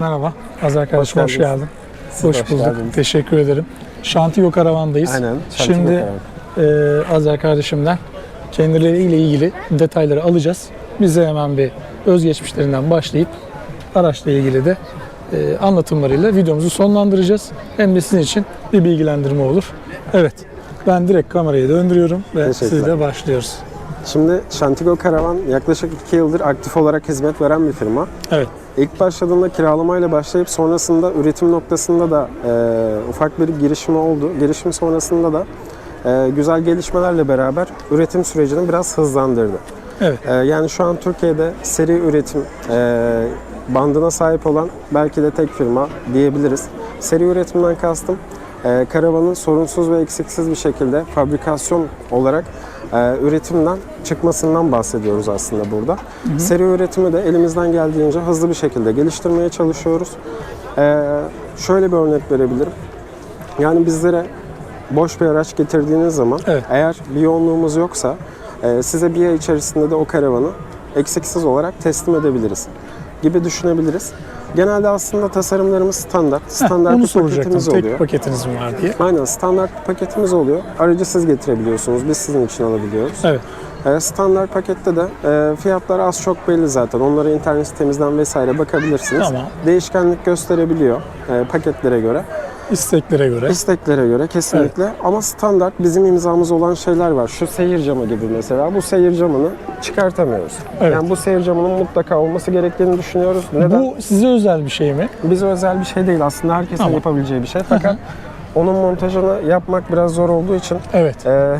Merhaba. Azar kardeşim hoş, Hoş geldin. Siz hoş, hoş bulduk. geldiniz. Teşekkür ederim. Şantiyo karavandayız. Aynen. Şantiyo Şimdi e, Azar kardeşimden kendileriyle ilgili detayları alacağız. Bize hemen bir özgeçmişlerinden başlayıp araçla ilgili de e, anlatımlarıyla videomuzu sonlandıracağız. Hem de sizin için bir bilgilendirme olur. Evet. Ben direkt kamerayı döndürüyorum ve sizle başlıyoruz. Şimdi Şantigo Karavan yaklaşık 2 yıldır aktif olarak hizmet veren bir firma. Evet. İlk başladığında kiralamayla başlayıp sonrasında üretim noktasında da e, ufak bir girişimi oldu. Girişim sonrasında da e, güzel gelişmelerle beraber üretim sürecini biraz hızlandırdı. Evet. E, yani şu an Türkiye'de seri üretim e, bandına sahip olan belki de tek firma diyebiliriz. Seri üretimden kastım e, karavanın sorunsuz ve eksiksiz bir şekilde fabrikasyon olarak e, üretimden çıkmasından bahsediyoruz aslında burada. Seri üretimi de elimizden geldiğince hızlı bir şekilde geliştirmeye çalışıyoruz. E, şöyle bir örnek verebilirim. Yani bizlere boş bir araç getirdiğiniz zaman Evet. eğer bir yoğunluğumuz yoksa e, size bir ay içerisinde de o karavanı eksiksiz olarak teslim edebiliriz gibi düşünebiliriz. Genelde aslında tasarımlarımız standart. Standart Onu bir paketimiz Tek oluyor. paketiniz mi var diye. Aynen standart bir paketimiz oluyor. Aracı siz getirebiliyorsunuz. Biz sizin için alabiliyoruz. Evet. E, standart pakette de e, fiyatlar az çok belli zaten. Onlara internet sitemizden vesaire bakabilirsiniz. Tamam. Değişkenlik gösterebiliyor e, paketlere göre. İsteklere göre. İsteklere göre kesinlikle ama standart bizim imzamız olan şeyler var. Şu seyir camı gibi mesela. Bu seyir camını çıkartamıyoruz. Evet. Yani bu seyir camının mutlaka olması gerektiğini düşünüyoruz. Neden? Bu size özel bir şey mi? Bize özel bir şey değil aslında herkesin Tamam. yapabileceği bir şey. Fakat onun montajını yapmak biraz zor olduğu için Evet. e,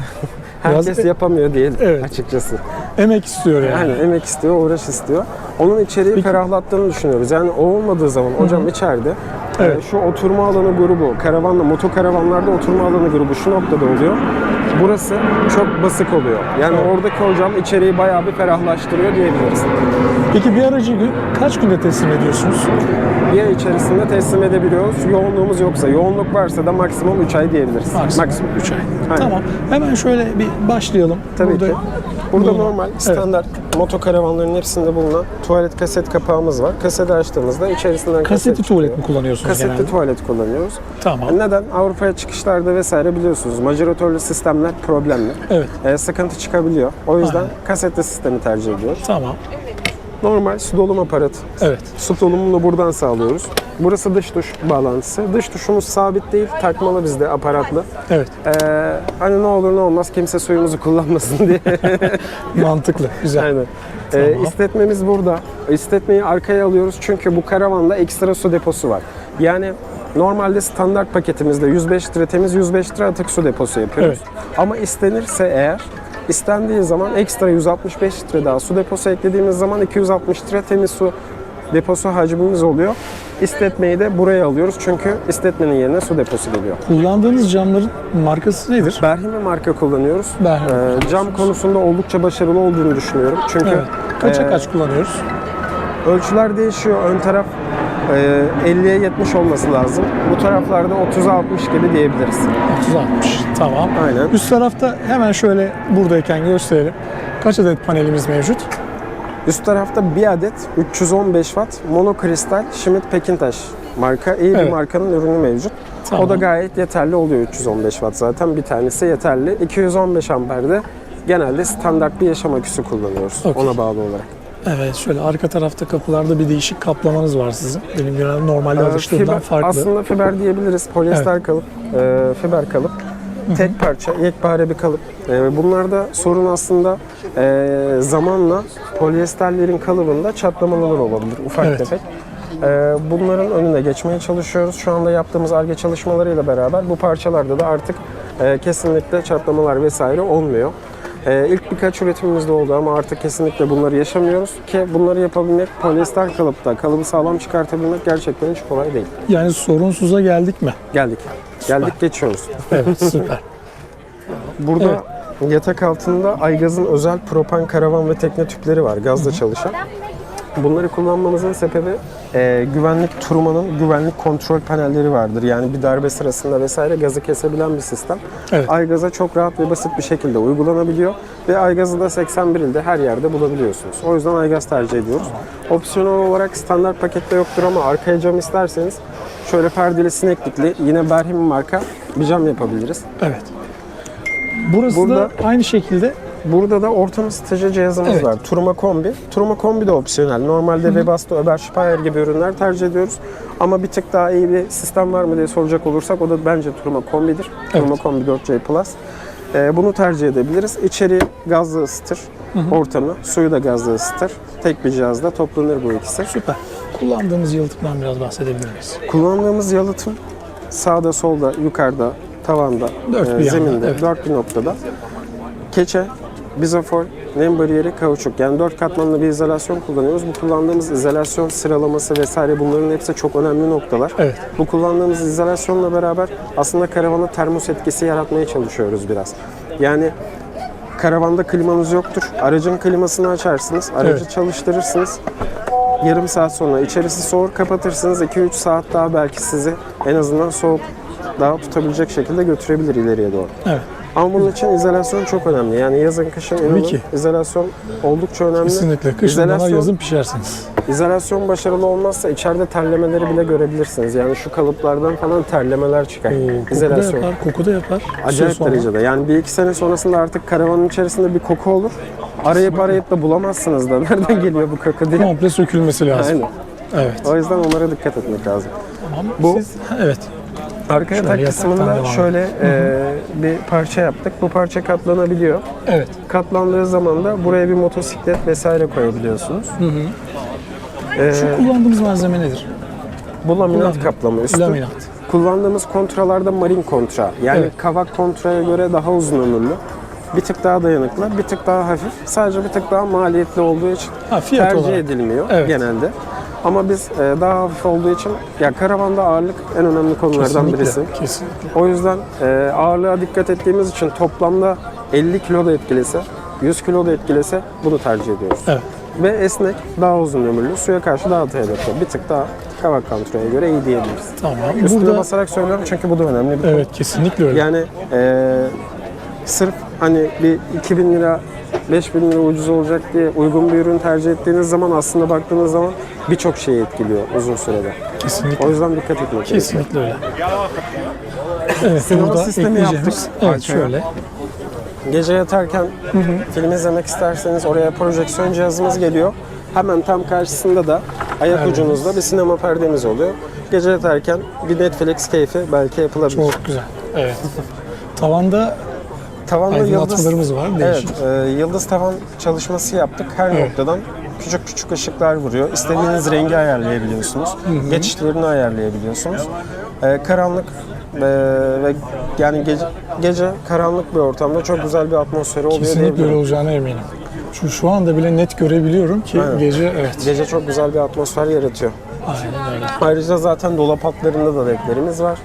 herkes Biraz- yapamıyor değil Evet. açıkçası. Emek istiyor yani. Yani emek istiyor, uğraş istiyor. Onun içeriği Peki. ferahlattığını düşünüyoruz. Yani o olmadığı zaman hocam içeride e, Evet. şu oturma alanı grubu, karavanla, motokaravanlarda oturma alanı grubu şu noktada oluyor. Burası çok basık oluyor. Yani Evet. oradaki hocam içeriği bayağı bir ferahlaştırıyor diyebiliriz. Peki bir aracı kaç günde teslim ediyorsunuz? Bir ay içerisinde teslim edebiliyoruz. Yoğunluğumuz yoksa, yoğunluk varsa da maksimum 3 ay diyebiliriz. Maksimum 3 ay. Aynen. Tamam. Hemen şöyle bir başlayalım. Tabii Burada ki. Burada bulunan- normal, Evet. standart motokaravanların hepsinde bulunan tuvalet kaset kapağımız var. Kaseti açtığımızda içerisinden Kasetli kaset tuvalet çıkıyor. mi kullanıyorsunuz Kasetli genelde? tuvalet kullanıyoruz. Tamam. Neden? Avrupa'ya çıkışlarda vesaire biliyorsunuz majoratörlü sistemler problemli. Evet. Ee, sıkıntı çıkabiliyor. O yüzden Aynen. kasetli sistemi tercih ediyoruz. Tamam. Normal su dolum aparatı. Evet. Su dolumunu buradan sağlıyoruz. Burası dış duş bağlantısı. Dış duşumuz sabit değil, takmalı bizde aparatlı. Evet. Ee, hani ne olur ne olmaz kimse suyumuzu kullanmasın diye. Mantıklı. Güzel. Aynen. Ee, Tamam. istetmemiz burada. İstetmeyi arkaya alıyoruz çünkü bu karavanda ekstra su deposu var. Yani normalde standart paketimizde 105 litre temiz 105 litre atık su deposu yapıyoruz. Ama istenirse eğer istendiği zaman ekstra 165 litre daha su deposu eklediğimiz zaman 260 litre temiz su deposu hacmimiz oluyor. İstetmeyi de buraya alıyoruz çünkü istetmenin yerine su deposu geliyor. Kullandığınız camların markası nedir? Berhime marka kullanıyoruz. Berhime Ee, cam konusunda oldukça başarılı olduğunu düşünüyorum. Çünkü Evet. Kaça e, kaç kullanıyoruz? Ölçüler değişiyor. Ön taraf e, 50'ye 70 olması lazım. Bu taraflarda 30'a 60 gibi diyebiliriz. 30-60. Tamam. Aynen. Üst tarafta hemen şöyle buradayken gösterelim. Kaç adet panelimiz mevcut? Üst tarafta bir adet 315 watt monokristal Schmidt Pekintaş marka. iyi bir Evet. markanın ürünü mevcut. Tamam. O da gayet yeterli oluyor 315 watt zaten. Bir tanesi yeterli. 215 amperde genelde standart bir yaşam aküsü kullanıyoruz Okey. ona bağlı olarak. Evet şöyle arka tarafta kapılarda bir değişik kaplamanız var sizin. Benim genelde normalde Ee, alıştığımdan fiber- farklı. Aslında fiber diyebiliriz. Polyester kalıp, e, fiber kalıp. Tek parça, yekpare bir kalıp. E, bunlarda sorun aslında e, zamanla polyesterlerin kalıbında çatlamalar olabilir ufak Evet. tefek. E, bunların önüne geçmeye çalışıyoruz. Şu anda yaptığımız ARGE çalışmalarıyla beraber bu parçalarda da artık e, kesinlikle çatlamalar vesaire olmuyor. E, ilk birkaç üretimimizde oldu ama artık kesinlikle bunları yaşamıyoruz ki bunları yapabilmek polyester kalıpta kalıbı sağlam çıkartabilmek gerçekten hiç kolay değil. Yani sorunsuza geldik mi? Geldik. Geldik geçiyoruz. Evet süper. Burada yatak altında Aygaz'ın özel propan karavan ve tekne tüpleri var gazla çalışan. Bunları kullanmamızın sebebi e, güvenlik turmanın güvenlik kontrol panelleri vardır. Yani bir darbe sırasında vesaire gazı kesebilen bir sistem. Evet. Aygaz'a çok rahat ve basit bir şekilde uygulanabiliyor ve Aygaz'ı da 81 ilde her yerde bulabiliyorsunuz. O yüzden Aygaz tercih ediyoruz. Opsiyonel olarak standart pakette yoktur ama arkaya cam isterseniz şöyle perdeli sineklikli yine Berhim marka bir cam yapabiliriz. Evet. Burası Burada- da aynı şekilde Burada da ortam ısıtıcı cihazımız Evet. var. Turma Kombi. Turma Kombi de opsiyonel. Normalde Webasto, Öber gibi ürünler tercih ediyoruz. Ama bir tık daha iyi bir sistem var mı diye soracak olursak o da bence Turma Kombi'dir. Evet. Turma Kombi 4C Plus. Ee, bunu tercih edebiliriz. İçeri gazlı ısıtır ortamı. Suyu da gazlı ısıtır. Tek bir cihazda toplanır bu ikisi. süper. Kullandığımız yalıtımdan biraz bahsedebilir miyiz? Kullandığımız yalıtım sağda, solda, yukarıda, tavanda, e, zeminde, evet. dört bir noktada. Keçe, bizofor, nem bariyeri, kauçuk. Yani dört katmanlı bir izolasyon kullanıyoruz. Bu kullandığımız izolasyon sıralaması vesaire bunların hepsi çok önemli noktalar. Evet. Bu kullandığımız izolasyonla beraber aslında karavana termos etkisi yaratmaya çalışıyoruz biraz. Yani karavanda klimanız yoktur. Aracın klimasını açarsınız, aracı Evet. çalıştırırsınız. Yarım saat sonra içerisi soğur kapatırsınız. 2-3 saat daha belki sizi en azından soğuk daha tutabilecek şekilde götürebilir ileriye doğru. Evet. Ama bunun için izolasyon çok önemli. Yani yazın kışın inanın ki. izolasyon oldukça önemli. Kesinlikle. Kışın bana İzolasyon- yazın pişersiniz. İzolasyon başarılı olmazsa içeride terlemeleri bile görebilirsiniz. Yani şu kalıplardan falan terlemeler çıkar. Oo, koku da İzolasyon. yapar, koku da yapar. Acayip Sonra- derecede. Yani bir iki sene sonrasında artık karavanın içerisinde bir koku olur. Arayıp arayıp da bulamazsınız da nereden geliyor bu koku diye. Komple sökülmesi lazım. Aynen. Evet. O yüzden onlara dikkat etmek lazım. Tamam. Bu- Siz, evet. Arka Şöyle yatak yataktan kısmında şöyle e, bir parça yaptık. Bu parça katlanabiliyor. Evet. Katlandığı zaman da buraya bir motosiklet vesaire koyabiliyorsunuz. E, Şu kullandığımız malzeme nedir? bu laminat Laminat. kaplama üstü. Laminat. Kullandığımız kontralarda marin kontra. Yani Evet. kavak kontraya göre daha uzun ömürlü. Bir tık daha dayanıklı, bir tık daha hafif. Sadece bir tık daha maliyetli olduğu için Ha, tercih olarak. edilmiyor Evet. genelde. Ama biz e, daha hafif olduğu için ya karavanda ağırlık en önemli konulardan Kesinlikle. birisi. Kesinlikle. O yüzden e, ağırlığa dikkat ettiğimiz için toplamda 50 kilo da etkilese, 100 kilo da etkilese bunu tercih ediyoruz. Evet. Ve esnek, daha uzun ömürlü, suya karşı daha dayanıklı. Bir tık daha kavak kontraya göre iyi diyebiliriz. Tamam. Üstüne Burada basarak söylüyorum çünkü bu da önemli bir konu. evet kesinlikle öyle. Yani e, sırf hani bir 2000 lira 5000 lira ucuz olacak diye uygun bir ürün tercih ettiğiniz zaman aslında baktığınız zaman birçok şeyi etkiliyor uzun sürede. kesinlikle. O yüzden dikkat etmek gerekiyor. Kesinlikle öyle. Evet, Sinema sistemi yaptık Evet, arkaya. şöyle. Gece yatarken film izlemek isterseniz oraya projeksiyon cihazımız geliyor. Hemen tam karşısında da ayak Perdemiz. ucunuzda bir sinema perdemiz oluyor. Gece yatarken bir Netflix keyfi belki yapılabilir. Çok güzel. Evet. Tavanda Tavanda yıldız, var. Değişik. evet, e, yıldız tavan çalışması yaptık. Her Evet. noktadan küçük küçük ışıklar vuruyor. İstediğiniz rengi ayarlayabiliyorsunuz. Geçişlerini ayarlayabiliyorsunuz. E, karanlık e, ve yani gece, gece karanlık bir ortamda çok güzel bir atmosferi oluyor Kesinlikle öyle olacağına eminim. Şu, şu anda bile net görebiliyorum ki Aynen. gece evet. Gece çok güzel bir atmosfer yaratıyor. Aynen öyle. Ayrıca zaten dolap altlarında da ledlerimiz var.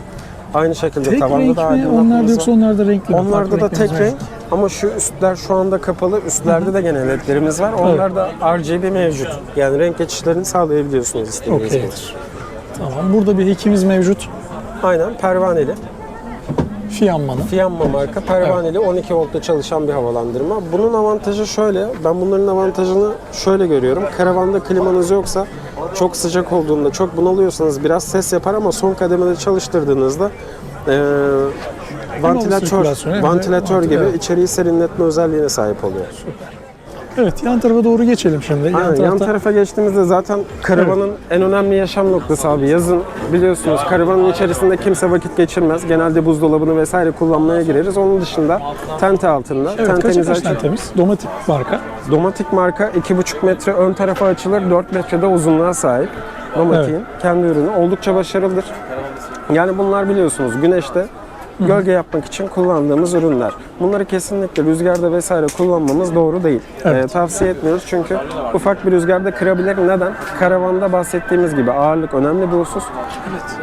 Aynı şekilde Tek tavanda renk da mi? aydınlatmamız Onlar da yoksa onlar da renkli mi? Onlarda Farklı da renklerimiz tek var. renk ama şu üstler şu anda kapalı. Üstlerde de gene ledlerimiz var. Onlar da RGB mevcut. Yani renk geçişlerini sağlayabiliyorsunuz istediğiniz gibi. Okeydir. Tamam. Burada bir ekimiz mevcut. Aynen pervaneli. Fiyanmanın. Fiyanma marka pervaneli 12 voltta çalışan bir havalandırma. Bunun avantajı şöyle. Ben bunların avantajını şöyle görüyorum. Karavanda klimanız yoksa çok sıcak olduğunda çok bunalıyorsanız biraz ses yapar ama son kademede çalıştırdığınızda eee vantilatör, vantilatör gibi içeriği serinletme özelliğine sahip oluyor. Evet yan tarafa doğru geçelim şimdi. Yan Aynen, yan tarafta tarafa geçtiğimizde zaten karavanın en önemli yaşam noktası abi. Yazın biliyorsunuz karavanın içerisinde kimse vakit geçirmez. Genelde buzdolabını vesaire kullanmaya gireriz. Onun dışında tente altında. Evet, kaça tentemizi kaç açıp- tentemiz? Domatik marka. Domatik marka 2,5 metre ön tarafa açılır, 4 metrede uzunluğa sahip. Domatik'in kendi ürünü oldukça başarılıdır. Yani bunlar biliyorsunuz güneşte gölge yapmak için kullandığımız ürünler. Bunları kesinlikle rüzgarda vesaire kullanmamız doğru değil. Evet. Ee, tavsiye etmiyoruz çünkü ufak bir rüzgarda kırabilir. Neden? Karavanda bahsettiğimiz gibi ağırlık önemli bir husus.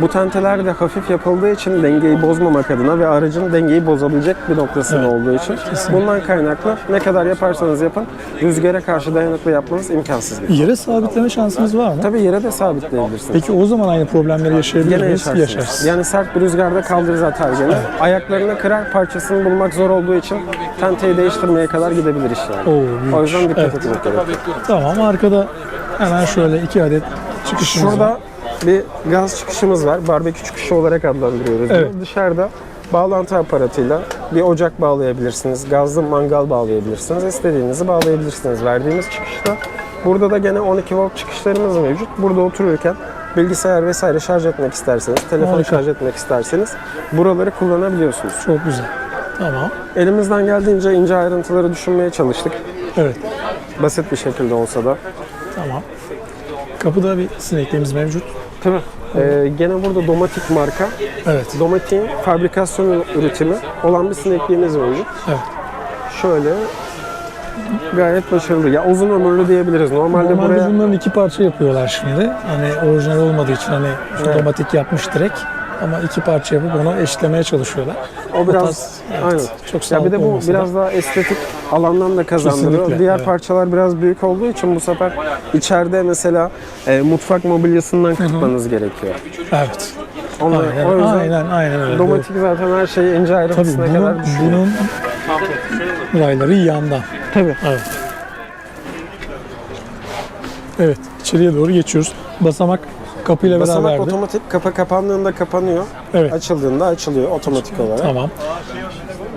Bu tenteler de hafif yapıldığı için dengeyi bozmamak adına ve aracın dengeyi bozabilecek bir noktasında Evet. olduğu için bundan kaynaklı ne kadar yaparsanız yapın rüzgara karşı dayanıklı yapmanız imkansız. Yere sabitleme şansınız var mı? Tabii yere de sabitleyebilirsiniz. Peki o zaman aynı problemleri yaşayabilir miyiz? yaşarsınız. Yaşarız. Yani sert bir rüzgarda kaldırız atar gene. Ayaklarını kırar parçasını bulmak zor olduğu için tenteyi değiştirmeye kadar gidebilir iş yani. Oo, büyük o yüzden dikkat Evet. etmek gerekiyor. Tamam arkada hemen şöyle iki adet çıkışımız Şurada var. bir gaz çıkışımız var. Barbekü çıkışı olarak adlandırıyoruz. bunu. Evet. Dışarıda bağlantı aparatıyla bir ocak bağlayabilirsiniz. Gazlı mangal bağlayabilirsiniz. İstediğinizi bağlayabilirsiniz. Verdiğimiz çıkışta. Burada da gene 12 volt çıkışlarımız mevcut. Burada otururken bilgisayar vesaire şarj etmek isterseniz, telefonu Harika. şarj etmek isterseniz buraları kullanabiliyorsunuz. Çok güzel. Tamam. Elimizden geldiğince ince ayrıntıları düşünmeye çalıştık. Evet. Basit bir şekilde olsa da. Tamam. Kapıda bir sinekliğimiz mevcut. Tabii. Ee, gene burada Domatik marka. Evet. Domatik'in fabrikasyon üretimi olan bir sinekliğimiz mevcut. Evet. Şöyle gayet başarılı. Ya uzun ömürlü diyebiliriz. Normalde, Normalde buraya bunların iki parça yapıyorlar şimdi. Hani orijinal olmadığı için hani Evet. otomatik yapmış direkt. Ama iki parça yapıp onu eşitlemeye çalışıyorlar. o biraz tarz- evet, aynen. Çok Ya bir de bu olması da- biraz daha estetik alandan da kazandırıyor. Kesinlikle, Diğer evet. parçalar biraz büyük olduğu için bu sefer içeride mesela e, mutfak mobilyasından kırpmanız gerekiyor. Evet. Onu, Aynen, o yüzden aynen, aynen öyle. Domatik zaten her şeyi ince Tabii ayrıntısına bunun, kadar düşünüyor. bunun rayları yandan. Tabii. Evet. Evet, içeriye doğru geçiyoruz. Basamak kapıyla Basamak beraberdi. otomatik kapı kapandığında kapanıyor. Evet. Açıldığında açılıyor otomatik olarak. Tamam.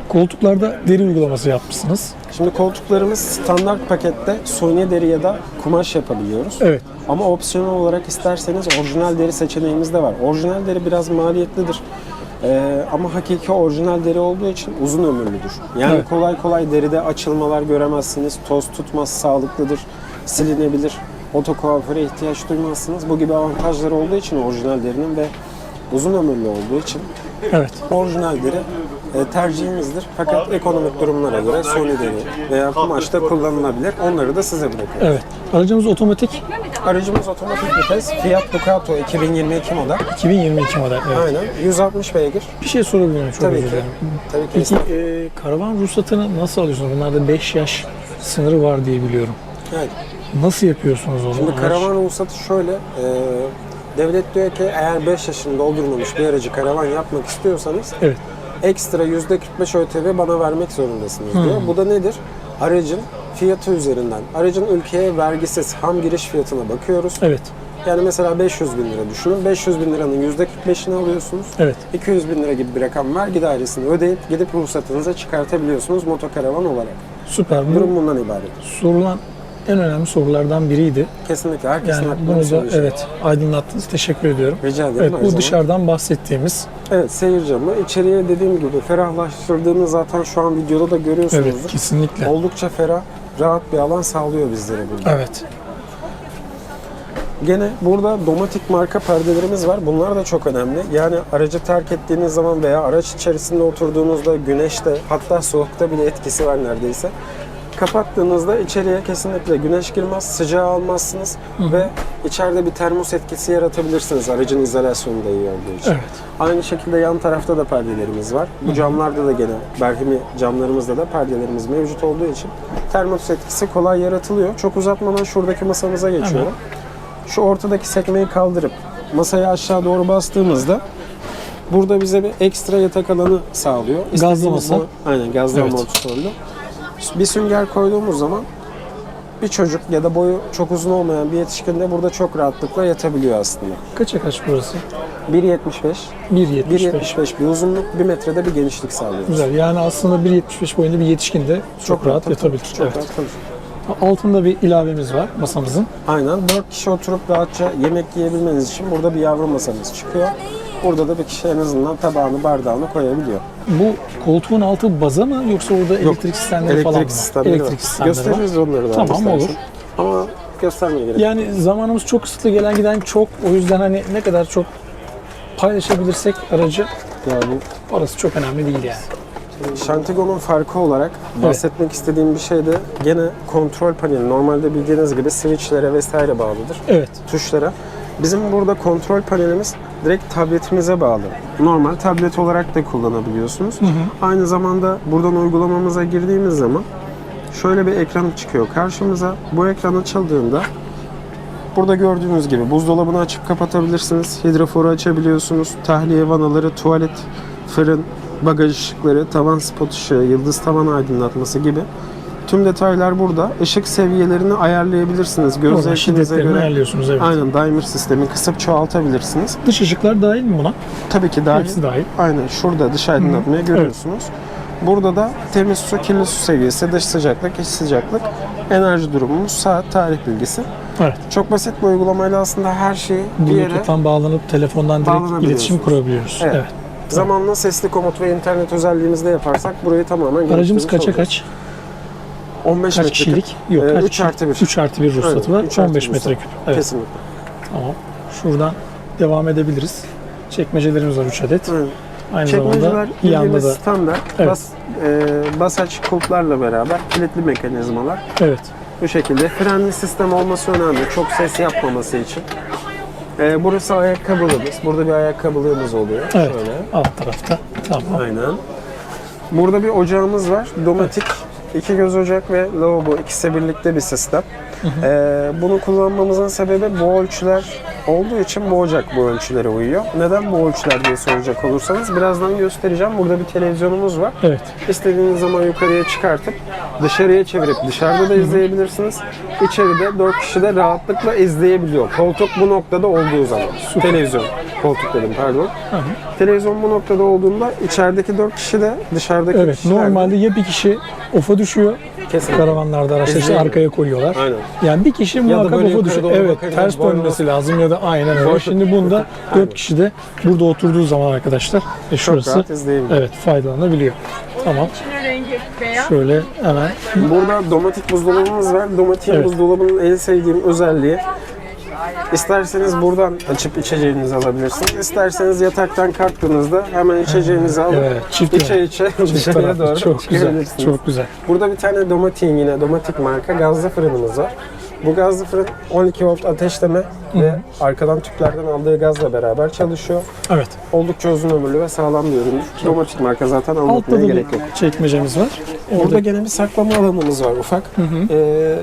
Koltuklarda deri uygulaması yapmışsınız. Şimdi koltuklarımız standart pakette suni deri ya da kumaş yapabiliyoruz. Evet. Ama opsiyonel olarak isterseniz orijinal deri seçeneğimiz de var. Orijinal deri biraz maliyetlidir. Ee, ama hakiki orijinal deri olduğu için uzun ömürlüdür. Yani Evet. kolay kolay deride açılmalar göremezsiniz. Toz tutmaz, sağlıklıdır, silinebilir. Oto kuaföre ihtiyaç duymazsınız. Bu gibi avantajları olduğu için orijinal derinin ve uzun ömürlü olduğu için Evet. orijinal deri tercihimizdir. Fakat ekonomik durumlara göre suni deri veya kumaşta kullanılabilir. Onları da size bırakıyorum. Evet. Aracımız otomatik Aracımız otomatik vites. Fiat Ducato 2022 model. 2022 model. Evet. Aynen. 160 beygir. Bir şey sorabilir miyim? Çok Tabii özür ki. dilerim. Tabii ki. Peki e, karavan ruhsatını nasıl alıyorsunuz? Bunlarda 5 yaş sınırı var diye biliyorum. Evet. Nasıl yapıyorsunuz onu? Şimdi karavan ruhsatı şöyle. e, devlet diyor ki eğer 5 yaşını doldurmamış bir aracı karavan yapmak istiyorsanız Evet. Ekstra %45 ÖTV bana vermek zorundasınız diyor. Bu da nedir? Aracın fiyatı üzerinden. Aracın ülkeye vergisiz ham giriş fiyatına bakıyoruz. Evet. Yani mesela 500 bin lira düşünün. 500 bin liranın %45'ini alıyorsunuz. Evet. 200 bin lira gibi bir rakam vergi dairesini ödeyip gidip ruhsatınıza çıkartabiliyorsunuz motokaravan olarak. Süper. Durum bundan ibaret. sorulan en önemli sorulardan biriydi. Kesinlikle herkesin Yani aklına bunu da evet aydınlattınız. Teşekkür ediyorum. Rica ederim. Evet bu zaman. dışarıdan bahsettiğimiz Evet seyir camı. İçeriye dediğim gibi ferahlaştırdığını zaten şu an videoda da görüyorsunuzdur. evet kesinlikle. Oldukça ferah, rahat bir alan sağlıyor bizlere burada. Evet. Gene burada Domatik marka perdelerimiz var. Bunlar da çok önemli. Yani aracı terk ettiğiniz zaman veya araç içerisinde oturduğunuzda güneşte hatta soğukta bile etkisi var neredeyse. Kapattığınızda içeriye kesinlikle güneş girmez, sıcağı almazsınız ve içeride bir termos etkisi yaratabilirsiniz aracın izolasyonu da iyi olduğu için. Evet. Aynı şekilde yan tarafta da perdelerimiz var. Bu camlarda da gene Berhimi camlarımızda da perdelerimiz mevcut olduğu için termos etkisi kolay yaratılıyor. Çok uzatmadan şuradaki masamıza geçiyorum. Şu ortadaki sekmeyi kaldırıp masayı aşağı doğru bastığımızda burada bize bir ekstra yatak alanı sağlıyor. Gazlı İstediğimiz masa. zaman- Aynen gazlı Evet. amortisörlü. Bir sünger koyduğumuz zaman bir çocuk ya da boyu çok uzun olmayan bir yetişkin de burada çok rahatlıkla yatabiliyor aslında. Kaça kaç burası? 1.75 1.75. 1.75 bir uzunluk, bir metrede bir genişlik sağlıyoruz. Güzel. Yani aslında 1.75 boyunda bir yetişkin de çok, rahat tabii, yatabilir. Çok evet. rahat kalır. Altında bir ilavemiz var masamızın. Aynen. 4 kişi oturup rahatça yemek yiyebilmeniz için burada bir yavru masamız çıkıyor. Burada da bir kişi en azından tabağını, bardağını koyabiliyor. Bu koltuğun altı baza mı yoksa orada elektrik sistemleri Elektrik falan mı? sistemleri elektrik sistemleri var. Gösteririz onları da. Tamam, istersen. olur. Ama göstermeye gerek yok. Yani zamanımız çok kısıtlı gelen giden çok. O yüzden hani ne kadar çok paylaşabilirsek aracı Yani orası çok önemli değil yani. Shantigo'nun farkı olarak bahsetmek istediğim bir şey de gene kontrol paneli. Normalde bildiğiniz gibi switchlere vesaire bağlıdır. Evet. Tuşlara. Bizim burada kontrol panelimiz direkt tabletimize bağlı. Normal tablet olarak da kullanabiliyorsunuz. Aynı zamanda buradan uygulamamıza girdiğimiz zaman şöyle bir ekran çıkıyor karşımıza. Bu ekran açıldığında burada gördüğünüz gibi buzdolabını açıp kapatabilirsiniz. Hidroforu açabiliyorsunuz. Tahliye vanaları, tuvalet, fırın, bagaj ışıkları, tavan spot ışığı, yıldız tavan aydınlatması gibi tüm detaylar burada. Işık seviyelerini ayarlayabilirsiniz. Göz zevkinize şiddetlerini göre. ayarlıyorsunuz evet. Aynen dimer sistemi kısıp çoğaltabilirsiniz. Dış ışıklar dahil mi buna? Tabii ki dahil. Hepsi dahil. Aynen şurada dış aydınlatmayı görüyorsunuz. Burada da temiz su, kirli su seviyesi, dış sıcaklık, iç sıcaklık, enerji durumumuz, saat, tarih bilgisi. Evet. Çok basit bir uygulamayla aslında her şeyi bir yere Bluetooth'tan bağlanıp telefondan direkt Bağlanabiliyorsunuz. iletişim kurabiliyoruz. Evet. Evet. zamanla sesli komut ve internet özelliğimizde yaparsak burayı tamamen Aracımız kaça olacağız. kaç? 15 Kaç kişilik? Yok Ee, kaç 3 artı 1. 3 artı 1 ruhsatı var. üç artı 15 bir metreküp. Evet. Kesinlikle. Tamam. Şuradan devam edebiliriz. Çekmecelerimiz var 3 adet. Evet. Aynı zamanda Çekmeceler bildiğimiz da standart Evet. bas, e, basaç kulplarla beraber kilitli mekanizmalar. evet. Bu şekilde frenli sistem olması önemli. Çok ses yapmaması için. Ee, burası ayakkabılığımız. Burada bir ayakkabılığımız oluyor. Evet. Şöyle. Alt tarafta. Tamam. Aynen. Burada bir ocağımız var. Domatik. İki göz ocak ve lavabo ikisi birlikte bir sistem. Ee, bunu kullanmamızın sebebi bu ölçüler olduğu için bu ocak bu ölçülere uyuyor. Neden bu ölçüler diye soracak olursanız birazdan göstereceğim. Burada bir televizyonumuz var. Evet. İstediğiniz zaman yukarıya çıkartıp dışarıya çevirip dışarıda da izleyebilirsiniz. İçeride 4 kişi de rahatlıkla izleyebiliyor. Koltuk bu noktada olduğu zaman. Televizyon. Koltuk dedim pardon. Televizyon bu noktada olduğunda içerideki 4 kişi de dışarıdaki Evet. kişiler de- Normalde ya bir kişi ofa düşüyor. Kesinlikle. Karavanlarda araçlar işte arkaya koyuyorlar. Aynen. Yani bir kişi muhakkak böyle ofa yukarı düşüyor. doğru Evet. Ters boynuz- dönmesi lazım ya da aynen öyle. Şimdi bunda 4 kişi de burada oturduğu zaman arkadaşlar e, şurası rahat izleyebiliyor. evet faydalanabiliyor. Tamam. İçinin rengi beyaz. Şöyle hemen Burada domatik buzdolabımız var. Domatik Evet. buzdolabının en sevdiğim özelliği İsterseniz buradan açıp içeceğinizi alabilirsiniz. İsterseniz yataktan kalktığınızda hemen içeceğinizi alıp evet, çift içe içe dışarıya doğru Çok güzel. Çok güzel. Burada bir tane Domatik'in yine Domatik marka gazlı fırınımız var. Bu gazlı fırın 12 volt ateşleme ve arkadan tüplerden aldığı gazla beraber çalışıyor. Evet. Oldukça uzun ömürlü ve sağlam bir üründür. Domatik marka zaten Altta anlatmaya da gerek yok. bir çekmecemiz var. Orada gene bir saklama alanımız var ufak. Ee,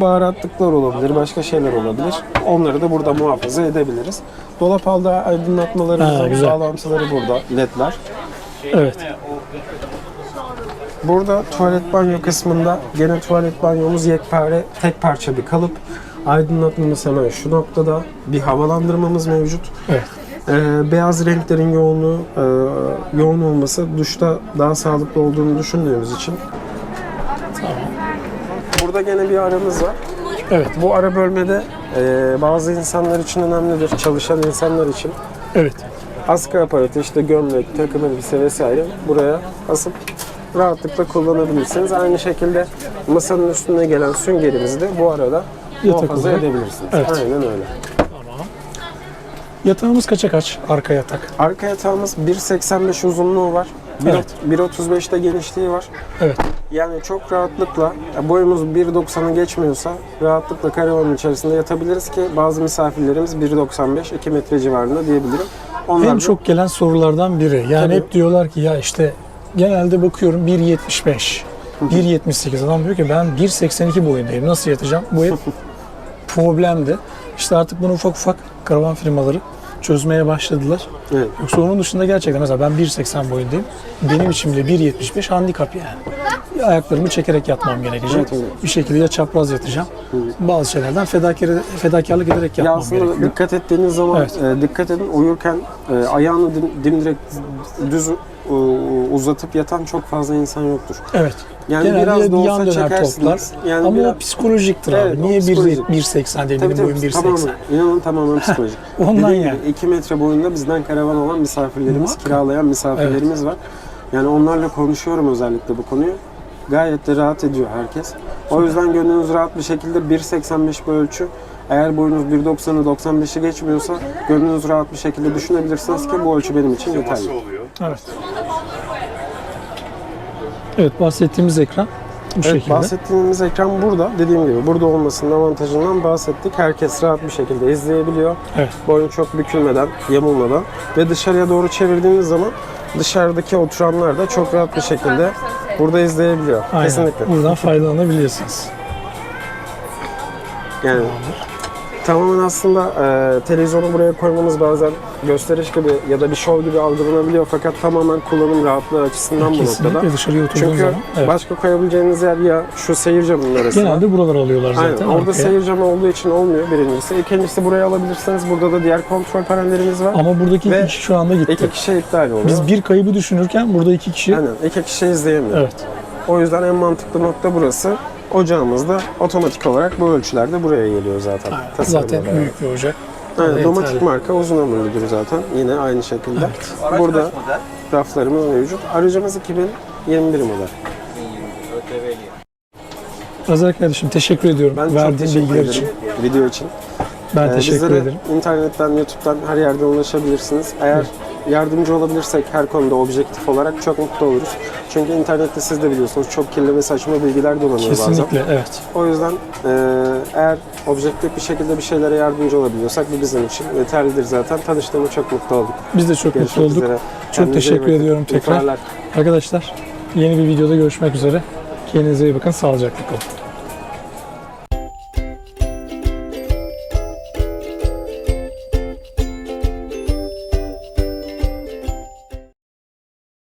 baharatlıklar olabilir, başka şeyler olabilir. Onları da burada muhafaza edebiliriz. Dolap Ha, aydınlatmalarımızın güzel. bağlantıları burada, ledler. evet. Burada tuvalet banyo kısmında gene tuvalet banyomuz yekpare, tek parça bir kalıp. Aydınlatmamız hemen şu noktada. Bir havalandırmamız mevcut. Evet. Ee, beyaz renklerin yoğunluğu, e, yoğun olması duşta daha sağlıklı olduğunu düşündüğümüz için. Burada gene bir aramız var. Evet. Bu ara bölmede e, bazı insanlar için önemlidir, çalışan insanlar için. Evet. Askı aparatı, işte gömlek, takım elbise vesaire buraya asıp rahatlıkla kullanabilirsiniz. Aynı şekilde masanın üstüne gelen süngerimizi de bu arada Yatak muhafaza olarak. edebilirsiniz. Evet. Aynen öyle. Yatağımız kaça kaç? Arka yatak. Arka yatağımız 1.85 uzunluğu var. Bir- Evet. 1.35'te genişliği var. Evet. Yani çok rahatlıkla ya boyumuz 1.90'ı geçmiyorsa rahatlıkla karavanın içerisinde yatabiliriz ki bazı misafirlerimiz 1.95 2 metre civarında diyebilirim. Onlar En da- çok gelen sorulardan biri. Yani Tabii. hep diyorlar ki ya işte genelde bakıyorum 1.75, 1.78. Adam diyor ki ben 1.82 boyundayım. Nasıl yatacağım? Bu hep problemdi. İşte artık bunu ufak ufak karavan firmaları çözmeye başladılar. Evet. Yoksa onun dışında gerçekten mesela ben 1.80 boyundayım. Benim için bile 1.75 handikap yani. Ya ayaklarımı çekerek yatmam gerekecek. Evet, evet. Bir şekilde ya çapraz yatacağım. Bazı şeylerden fedakar, fedakarlık ederek Ya yapmam aslında gerekiyor. dikkat ettiğiniz zaman Evet. e, dikkat edin uyurken e, ayağını dim, dimdirek düz uzatıp yatan çok fazla insan yoktur. Evet. Yani Genelde biraz da bir yan olsa döner toplar. Yani Ama biraz, o psikolojiktir Evet, abi. Niye psikolojik. 1.80 değil tabii, benim boyum tabii, 1.80? tamamen, inanın tamamen psikolojik. Ondan Dediğim yani. gibi 2 metre boyunda bizden karavan olan misafirlerimiz, Muhakkak. kiralayan misafirlerimiz var. Yani onlarla konuşuyorum özellikle bu konuyu. gayet de rahat ediyor herkes. O yüzden gönlünüz rahat bir şekilde 1.85 bir ölçü. Eğer boyunuz 1.90'ı 95'i geçmiyorsa gönlünüz rahat bir şekilde düşünebilirsiniz ki bu ölçü benim için yeterli. Evet. Evet bahsettiğimiz ekran bu Evet, şekilde. bahsettiğimiz ekran burada. Dediğim gibi burada olmasının avantajından bahsettik. Herkes rahat bir şekilde izleyebiliyor. Evet. Boyun çok bükülmeden, yamulmadan ve dışarıya doğru çevirdiğiniz zaman dışarıdaki oturanlar da çok rahat bir şekilde burada izleyebiliyor. Aynen. Kesinlikle. Buradan faydalanabiliyorsunuz. Yani tamamen aslında e, televizyonu buraya koymamız bazen gösteriş gibi ya da bir şov gibi algılanabiliyor fakat tamamen kullanım rahatlığı açısından bu noktada. Kesinlikle dışarıya oturduğun Çünkü zaman. Evet. başka koyabileceğiniz yer ya şu seyir camının arasında. Genelde buralar alıyorlar zaten. Aynen. Orada arkaya. seyir camı olduğu için olmuyor birincisi. İkincisi buraya alabilirsiniz. Burada da diğer kontrol panellerimiz var. Ama buradaki Ve iki kişi şu anda gitti. İki kişi iptal oluyor. Biz bir kaybı düşünürken burada iki kişi. Aynen. iki kişi izleyemiyor. Evet. O yüzden en mantıklı nokta burası. Ocağımız da otomatik olarak bu ölçülerde buraya geliyor zaten. Aynen. Zaten beraber. büyük bir ocak. Aynen, Evet, domatik evet. marka uzun ömürlüdür zaten. Yine aynı şekilde. Evet. Burada raflarımız mevcut. Aracımız 2021 model. Azer kardeşim teşekkür ediyorum Ben çok verdiğin teşekkür bilgiler ederim için. video için. Ben Ee, teşekkür ederim. internetten, YouTube'dan her yerden ulaşabilirsiniz. Eğer yardımcı olabilirsek her konuda objektif olarak çok mutlu oluruz. Çünkü internette siz de biliyorsunuz çok kirli ve saçma bilgiler dolanıyor bazen. Kesinlikle evet. O yüzden e, eğer objektif bir şekilde bir şeylere yardımcı olabiliyorsak bu bizim için yeterlidir zaten. Tanıştığıma çok mutlu olduk. Biz de çok mutlu Görüşmek olduk. üzere. Çok Kendinize teşekkür ediyorum tekrar. Arkadaşlar yeni bir videoda görüşmek üzere. Kendinize iyi bakın. Sağlıcakla kalın.